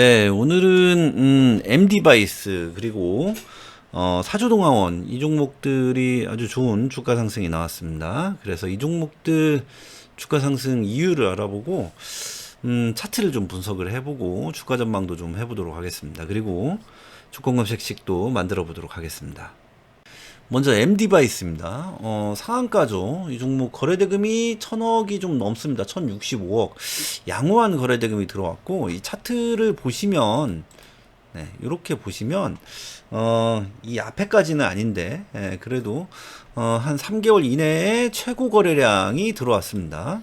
네, 오늘은 음, MD바이스 그리고 어, 사조동화원 이 종목들이 아주 좋은 주가 상승이 나왔습니다. 그래서 이 종목들 주가 상승 이유를 알아보고 음, 차트를 좀 분석을 해보고 주가 전망도 좀 해보도록 하겠습니다. 그리고 주권 검색식도 만들어 보도록 하겠습니다. 먼저 MD바이스입니다. 어, 상한가죠. 이 종목 거래대금이 천억이 좀 넘습니다. 1065억. 양호한 거래대금이 들어왔고, 이 차트를 보시면, 네, 이렇게 보시면, 어, 이 앞에까지는 아닌데, 예, 그래도, 어, 한 3개월 이내에 최고 거래량이 들어왔습니다.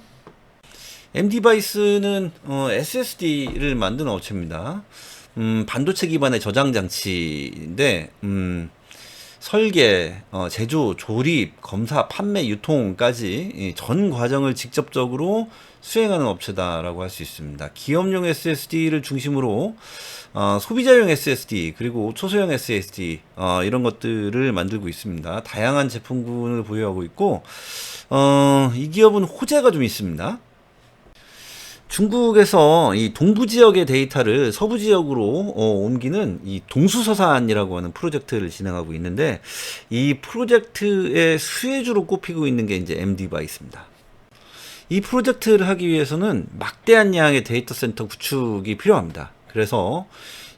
MD바이스는 어, SSD를 만드는 업체입니다. 음, 반도체 기반의 저장 장치인데, 음, 설계, 어, 제조, 조립, 검사, 판매, 유통까지 이전 과정을 직접적으로 수행하는 업체다라고 할 수 있습니다. 기업용 SSD를 중심으로 어, 소비자용 SSD 그리고 초소형 SSD 어, 이런 것들을 만들고 있습니다. 다양한 제품군을 보유하고 있고 어, 이 기업은 호재가 좀 있습니다. 중국에서 이 동부 지역의 데이터를 서부 지역으로 어, 옮기는 이 동수서산이라고 하는 프로젝트를 진행하고 있는데 이 프로젝트의 수혜주로 꼽히고 있는 게 이제 MD바이스입니다. 이 프로젝트를 하기 위해서는 막대한 양의 데이터 센터 구축이 필요합니다. 그래서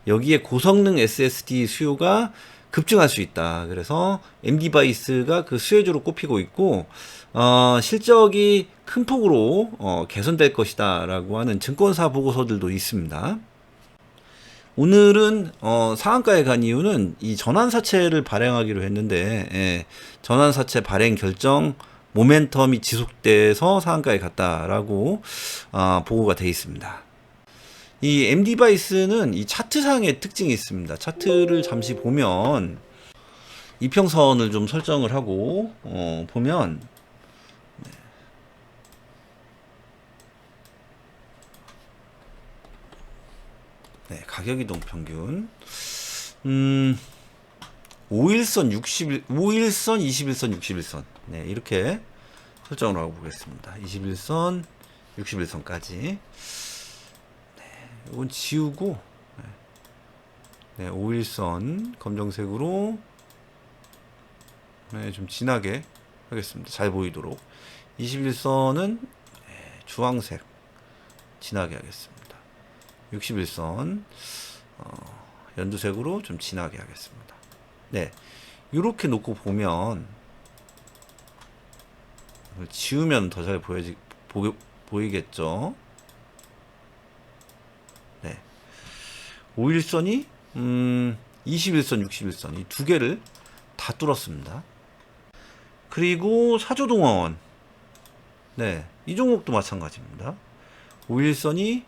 여기에 고성능 SSD 수요가 급증할 수 있다. 그래서 MD바이스가 그 수혜주로 꼽히고 있고 어, 실적이 큰 폭으로 어, 개선될 것이다라고 하는 증권사 보고서들도 있습니다. 오늘은 어, 상한가에 간 이유는 이 전환사채를 발행하기로 했는데 예, 전환사채 발행 결정 모멘텀이 지속돼서 상한가에 갔다라고 아, 보고가 돼 있습니다. 이 MD바이스는 이 차트상의 특징이 있습니다. 차트를 잠시 보면 이평선을 좀 설정을 하고 어, 보면 네, 가격 이동 평균. 음, 5일선 60일, 5일선, 21선, 61선. 네, 이렇게 설정을 하고 보겠습니다. 21선, 61선까지. 네, 이건 지우고, 네, 네 5일선 검정색으로, 네, 좀 진하게 하겠습니다. 잘 보이도록. 21선은 네, 주황색 진하게 하겠습니다. 61선 어, 연두색으로 좀 진하게 하겠습니다. 네, 이렇게 놓고 보면 지우면 더 잘 보여지 보, 보이겠죠? 네, 5일선이 음, 21선, 61선 이 두 개를 다 뚫었습니다. 그리고 사조동화원 네, 이 종목도 마찬가지입니다. 5일선이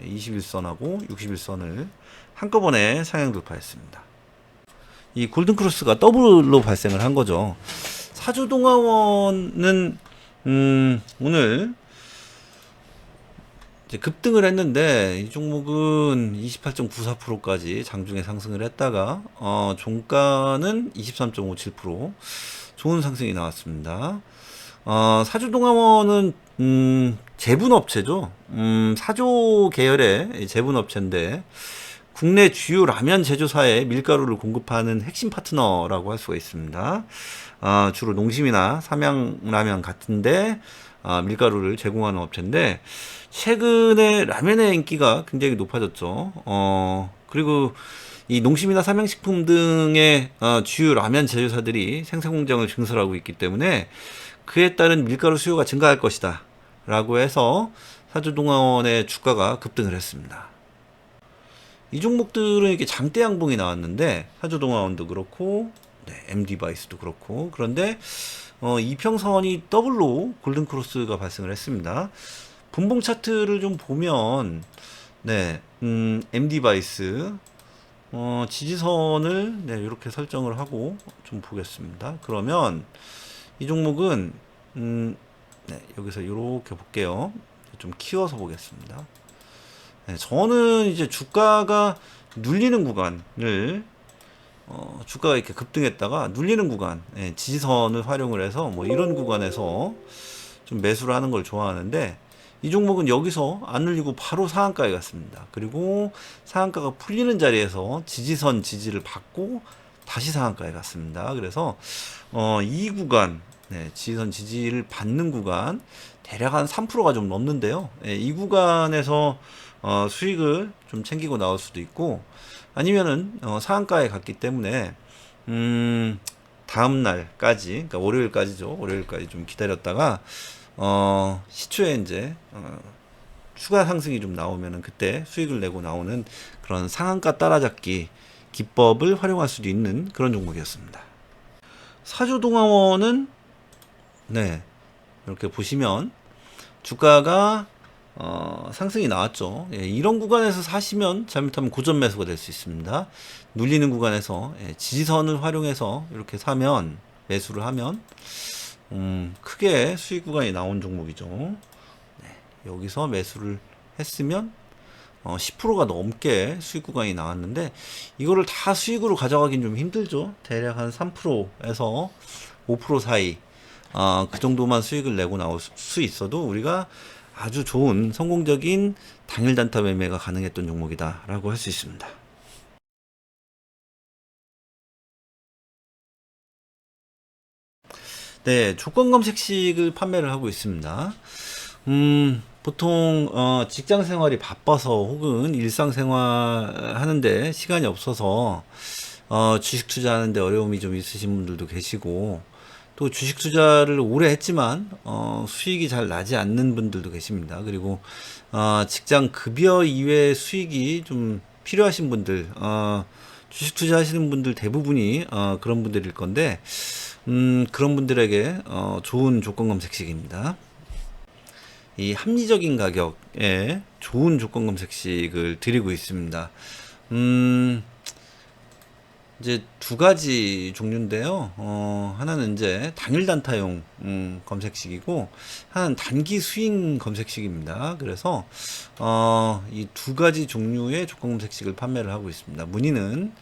21선하고 61선을 한꺼번에 상향 돌파했습니다. 이 골든 크로스가 더블로 발생을 한 거죠. 사주동화원은 음, 오늘 급등을 했는데 이 종목은 28.94%까지 장중에 상승을 했다가 어, 종가는 23.57% 좋은 상승이 나왔습니다. 어, 사주동화원은 음, 제분업체죠. 음, 사조 계열의 제분업체인데 국내 주요 라면 제조사에 밀가루를 공급하는 핵심 파트너라고 할 수가 있습니다. 어, 주로 농심이나 삼양라면 같은데 어, 밀가루를 제공하는 업체인데 최근에 라면의 인기가 굉장히 높아졌죠. 어, 그리고 이 농심이나 삼양식품 등의 어, 주요 라면 제조사들이 생산 공장을 증설하고 있기 때문에 그에 따른 밀가루 수요가 증가할 것이다. 라고 해서 사주동화원의 주가가 급등을 했습니다. 이 종목들은 이렇게 장대 양봉이 나왔는데 사주동화원도 그렇고 네, MD바이스도 그렇고 그런데 어, 이평선이 더블로 골든크로스가 발생을 했습니다. 분봉 차트를 좀 보면 네, 음, MD바이스 어, 지지선을 네, 이렇게 설정을 하고 좀 보겠습니다. 그러면 이 종목은 음, 네, 여기서 이렇게 볼게요. 좀 키워서 보겠습니다. 네, 저는 이제 주가가 눌리는 구간을 어, 주가가 이렇게 급등했다가 눌리는 구간, 네, 지지선을 활용을 해서 뭐 이런 구간에서 좀 매수를 하는 걸 좋아하는데 이 종목은 여기서 안 눌리고 바로 상한가에 갔습니다. 그리고 상한가가 풀리는 자리에서 지지선 지지를 받고 다시 상한가에 갔습니다. 그래서 어, 이 구간 네, 지지선 지지를 받는 구간 대략 한 3%가 좀 넘는데요. 예, 이 구간에서 어, 수익을 좀 챙기고 나올 수도 있고 아니면은 어, 상한가에 갔기 때문에 음, 다음 날까지 그러니까 월요일까지죠. 월요일까지 좀 기다렸다가 어, 시초에 이제 어, 추가 상승이 좀 나오면은 그때 수익을 내고 나오는 그런 상한가 따라잡기 기법을 활용할 수도 있는 그런 종목이었습니다. 사조동화원은 네 이렇게 보시면 주가가 어, 상승이 나왔죠. 예, 이런 구간에서 사시면 잘못하면 고점 매수가 될 수 있습니다. 눌리는 구간에서 예, 지지선을 활용해서 이렇게 사면 매수를 하면 음, 크게 수익 구간이 나온 종목이죠. 네, 여기서 매수를 했으면 어, 10%가 넘게 수익 구간이 나왔는데 이거를 다 수익으로 가져가긴 좀 힘들죠. 대략 한 3%에서 5% 사이 어, 그 정도만 수익을 내고 나올 수 있어도 우리가 아주 좋은 성공적인 당일 단타 매매가 가능했던 종목이다라고 할 수 있습니다. 네, 조건 검색식을 판매를 하고 있습니다. 음, 보통 어, 직장 생활이 바빠서 혹은 일상 생활 하는데 시간이 없어서 어, 주식 투자하는데 어려움이 좀 있으신 분들도 계시고 또 주식 투자를 오래 했지만 어, 수익이 잘 나지 않는 분들도 계십니다. 그리고 어, 직장 급여 이외의 수익이 좀 필요하신 분들, 어, 주식 투자하시는 분들 대부분이 어, 그런 분들일 건데 음, 그런 분들에게 어, 좋은 조건 검색식입니다. 이 합리적인 가격에 좋은 조건 검색식을 드리고 있습니다. 음, 이제 두 가지 종류인데요. 어, 하나는 이제 당일 단타용 음, 검색식이고 하나는 단기 스윙 검색식입니다. 그래서 어, 이 두 가지 종류의 조건 검색식을 판매를 하고 있습니다. 문의는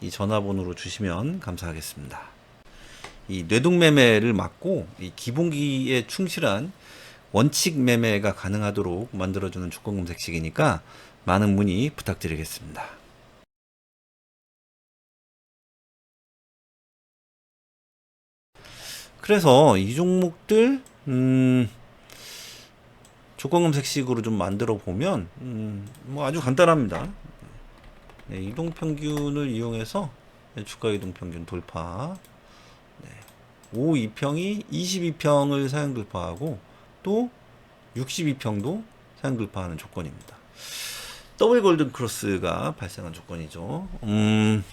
이 전화번호로 주시면 감사하겠습니다. 이 뇌동 매매를 막고 이 기본기에 충실한 원칙 매매가 가능하도록 만들어주는 조건 검색식이니까 많은 문의 부탁드리겠습니다. 그래서 이 종목들 음, 조건 검색식으로 좀 만들어 보면 음, 뭐 아주 간단합니다. 네, 이동 평균을 이용해서 주가 이동 평균 돌파. 네, 5 2평이 22평을 사용 돌파하고 또 62평도 사용 돌파하는 조건입니다. 더블 골든 크로스가 발생한 조건이죠. 음,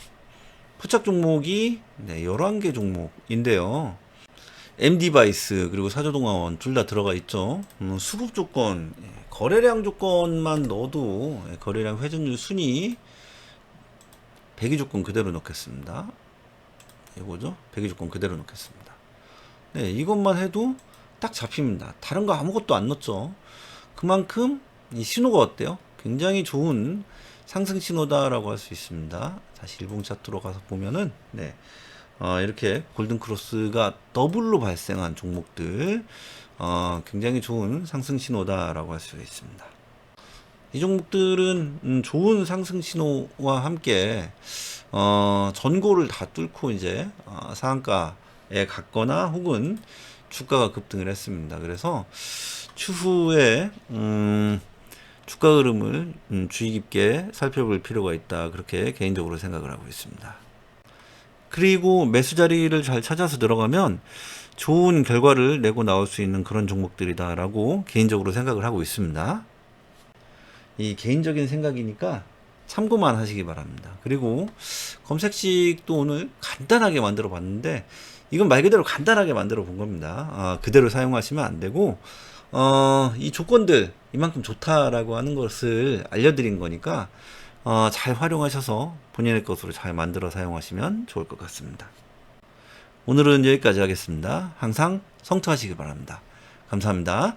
포착 종목이 네, 11개 종목인데요. MD바이스 그리고 사조동화원 둘 다 들어가 있죠. 음, 수급 조건, 예, 거래량 조건만 넣어도 예, 거래량 회전율 순위 배기 조건 그대로 넣겠습니다. 이거죠. 배기 조건 그대로 넣겠습니다. 네, 이것만 해도 딱 잡힙니다. 다른 거 아무것도 안 넣었죠. 그만큼 이 신호가 어때요? 굉장히 좋은 상승 신호다라고 할 수 있습니다. 다시 일봉 차트로 가서 보면은 네. 어, 이렇게 골든 크로스가 더블로 발생한 종목들 어, 굉장히 좋은 상승 신호다라고 할수 있습니다. 이 종목들은 음, 좋은 상승 신호와 함께 어, 전고를 다 뚫고 이제 어, 상한가에 갔거나 혹은 주가가 급등을 했습니다. 그래서 추후에 음, 주가 흐름을 음, 주의 깊게 살펴볼 필요가 있다. 그렇게 개인적으로 생각을 하고 있습니다. 그리고 매수 자리를 잘 찾아서 들어가면 좋은 결과를 내고 나올 수 있는 그런 종목들이다라고 개인적으로 생각을 하고 있습니다. 이 개인적인 생각이니까 참고만 하시기 바랍니다. 그리고 검색식도 오늘 간단하게 만들어 봤는데 이건 말 그대로 간단하게 만들어 본 겁니다. 아, 그대로 사용하시면 안 되고 어, 이 조건들 이만큼 좋다라고 하는 것을 알려드린 거니까 어, 잘 활용하셔서 본인의 것으로 잘 만들어 사용하시면 좋을 것 같습니다. 오늘은 여기까지 하겠습니다. 항상 성투하시기 바랍니다. 감사합니다.